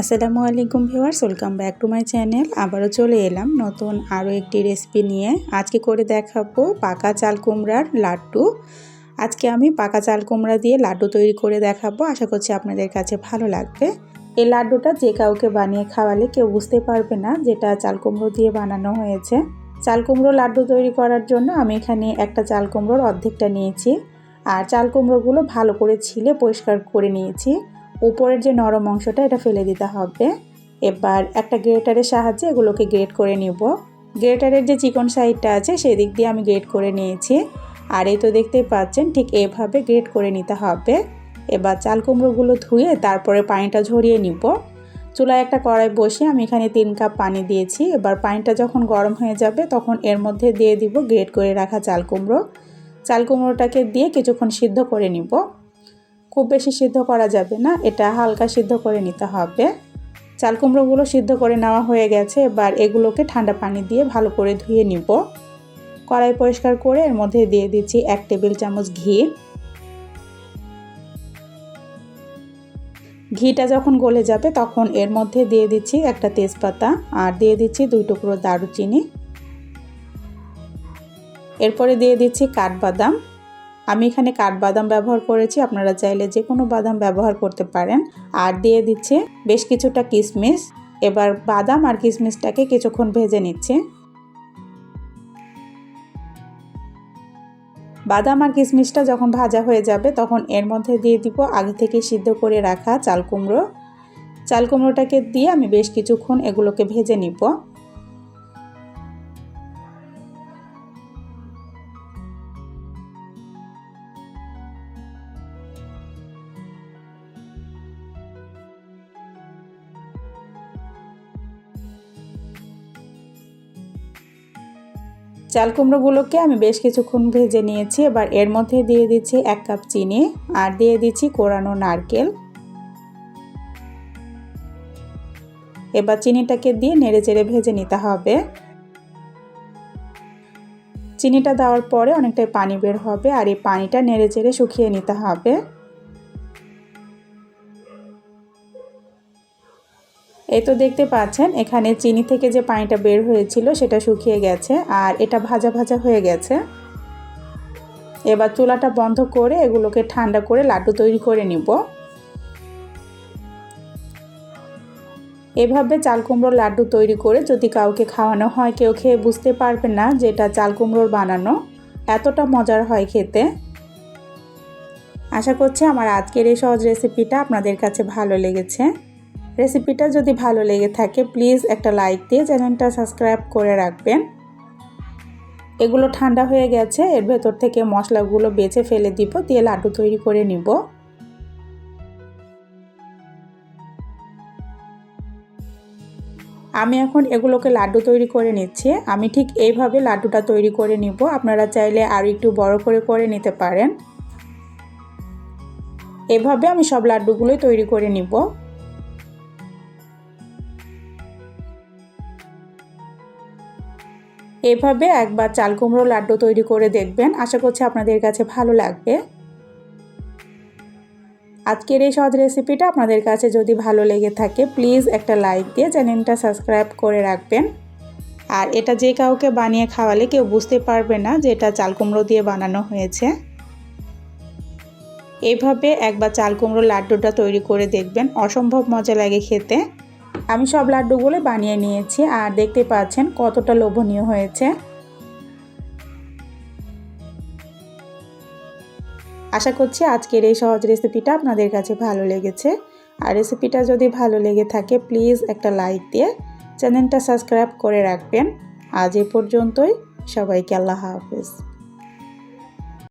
আসসালামু আলাইকুম viewers, welcome back to my channel. আবারও চলে এলাম নতুন আরও একটি রেসিপি নিয়ে। আজকে করে দেখাবো পাকা চাল কুমড়ার লাড্ডু। আজকে আমি পাকা চাল কুমড়া দিয়ে লাড্ডু তৈরি করে দেখাবো। আশা করছি আপনাদের কাছে ভালো লাগবে। এই লাড্ডুটা যে কাউকে বানিয়ে খাওয়ালে কেউ বুঝতে পারবে না যেটা চাল কুমড়ো দিয়ে বানানো হয়েছে। চাল কুমড়ো লাড্ডু তৈরি করার জন্য আমি এখানে একটা চাল কুমড়োর অর্ধেকটা নিয়েছি। আর চাল কুমড়োগুলো ভালো করে ছিলে পরিষ্কার করে নিয়েছি। উপরের যে নরম অংশটা, এটা ফেলে দিতে হবে। এবার একটা গ্রেটারের সাহায্যে এগুলোকে গ্রেট করে নিব। গ্রেটারের যে চিকন সাইডটা আছে সেই দিক দিয়ে আমি গ্রেট করে নিয়েছি। আর এই তো দেখতেই পাচ্ছেন, ঠিক এভাবে গ্রেট করে নিতে হবে। এবার চাল কুমড়োগুলো ধুয়ে তারপরে পানিটা ঝরিয়ে নিব। চুলায় একটা কড়াই বসে আমি এখানে তিন কাপ পানি দিয়েছি। এবার পানিটা যখন গরম হয়ে যাবে, তখন এর মধ্যে দিয়ে দিব গ্রেট করে রাখা চাল কুমড়ো। চাল কুমড়োটাকে দিয়ে কিছুক্ষণ সিদ্ধ করে নিব। খুব বেশি সিদ্ধ করা যাবে না, এটা হালকা সিদ্ধ করে নিতে হবে। চাল কুমড়োগুলো সিদ্ধ করে নেওয়া হয়ে গেছে, এবার এগুলোকে ঠান্ডা পানি দিয়ে ভালো করে ধুয়ে নিব। কড়াই পরিষ্কার করে এর মধ্যে দিয়ে দিচ্ছি এক টেবিল চামচ ঘি। ঘিটা যখন গলে যাবে তখন এর মধ্যে দিয়ে দিচ্ছি একটা তেজপাতা আর দিয়ে দিচ্ছি দুই টুকরো দারুচিনি। এরপরে দিয়ে দিচ্ছি কাঠবাদাম। আমি এখানে কাঠবাদাম ব্যবহার করেছি, আপনারা চাইলে যে কোনো বাদাম ব্যবহার করতে পারেন। আর দিয়ে দিচ্ছে বেশ কিছুটা কিশমিশ। এবার বাদাম আর কিশমিশটাকে কিছুক্ষণ ভেজে নিচ্ছে। বাদাম আর কিশমিশটা যখন ভাজা হয়ে যাবে, তখন এর মধ্যে দিয়ে দিব আগে থেকে সিদ্ধ করে রাখা চাল কুমড়ো। চাল কুমড়োটাকে দিয়ে আমি বেশ কিছুক্ষণ এগুলোকে ভেজে নিব। চাল কুমড়োগুলোকে আমি বেশ কিছুক্ষণ ভেজে নিয়েছি। এবার এর মধ্যে দিয়ে দিচ্ছি এক কাপ চিনি আর দিয়ে দিচ্ছি কোরানো নারকেল। এবার চিনিটাকে দিয়ে নেড়ে চেড়ে ভেজে নিতে হবে। চিনিটা দেওয়ার পরে অনেকটাই পানি বের হবে আর এই পানিটা নেড়ে চেড়ে শুকিয়ে নিতে হবে। এই তো দেখতে পাচ্ছেন, এখানে চিনি থেকে যে পানিটা বের হয়েছিল সেটা শুকিয়ে গেছে আর এটা ভাজা ভাজা হয়ে গেছে। এবার চুলাটা বন্ধ করে এগুলোকে ঠান্ডা করে লাড্ডু তৈরি করে নিব। এভাবে চাল কুমড়োর লাড্ডু তৈরি করে যদি কাউকে খাওয়ানো হয়, কেউ খেয়ে বুঝতে পারবে না যে এটা চাল কুমড়োর বানানো। এতটা মজার হয় খেতে। আশা করছি আমার আজকের এই সহজ রেসিপিটা আপনাদের কাছে ভালো লেগেছে। রেসিপিটা যদি ভালো লেগে থাকে, প্লিজ একটা লাইক দিয়ে চ্যানেলটা সাবস্ক্রাইব করে রাখবেন। এগুলো ঠান্ডা হয়ে গেছে, এর ভেতর থেকে মশলাগুলো বেছে ফেলে দিব, দিয়ে লাড্ডু তৈরি করে নিব। আমি এখন এগুলোকে লাড্ডু তৈরি করে নিচ্ছি, আমি ঠিক এইভাবে লাড্ডুটা তৈরি করে নিব, আপনারা চাইলে আরও একটু বড় করে করে নিতে পারেন। এভাবে আমি সব লাড্ডুগুলোই তৈরি করে নিব। এভাবে একবার চাল কুমড়ো লাড্ডু তৈরি করে দেখবেন। আশা করছি আপনাদের কাছে ভালো লাগবে। আজকের এই সহজ রেসিপিটা আপনাদের কাছে যদি ভালো লেগে থাকে প্লিজ একটা লাইক দিয়ে চ্যানেলটা সাবস্ক্রাইব করে রাখবেন। আর এটা যে কাউকে বানিয়ে খাওয়ালে কেউ বুঝতে পারবে না যে এটা চাল কুমড়ো দিয়ে বানানো হয়েছে। এইভাবে একবার চাল কুমড়ো লাড্ডুটা তৈরি করে দেখবেন। অসম্ভব মজা লাগে খেতে। আমি সব লাড্ডুগুলো বানিয়ে নিয়েছি আর দেখতে পাচ্ছেন কতটা লোভনীয় হয়েছে। আশা করছি আজকের এই সহজ রেসিপিটা আপনাদের কাছে ভালো লেগেছে। আর রেসিপিটা যদি ভালো লেগে থাকে, প্লিজ একটা লাইক দিয়ে চ্যানেলটা সাবস্ক্রাইব করে রাখবেন। আজ এ পর্যন্তই। সবাইকে আল্লাহ হাফেজ।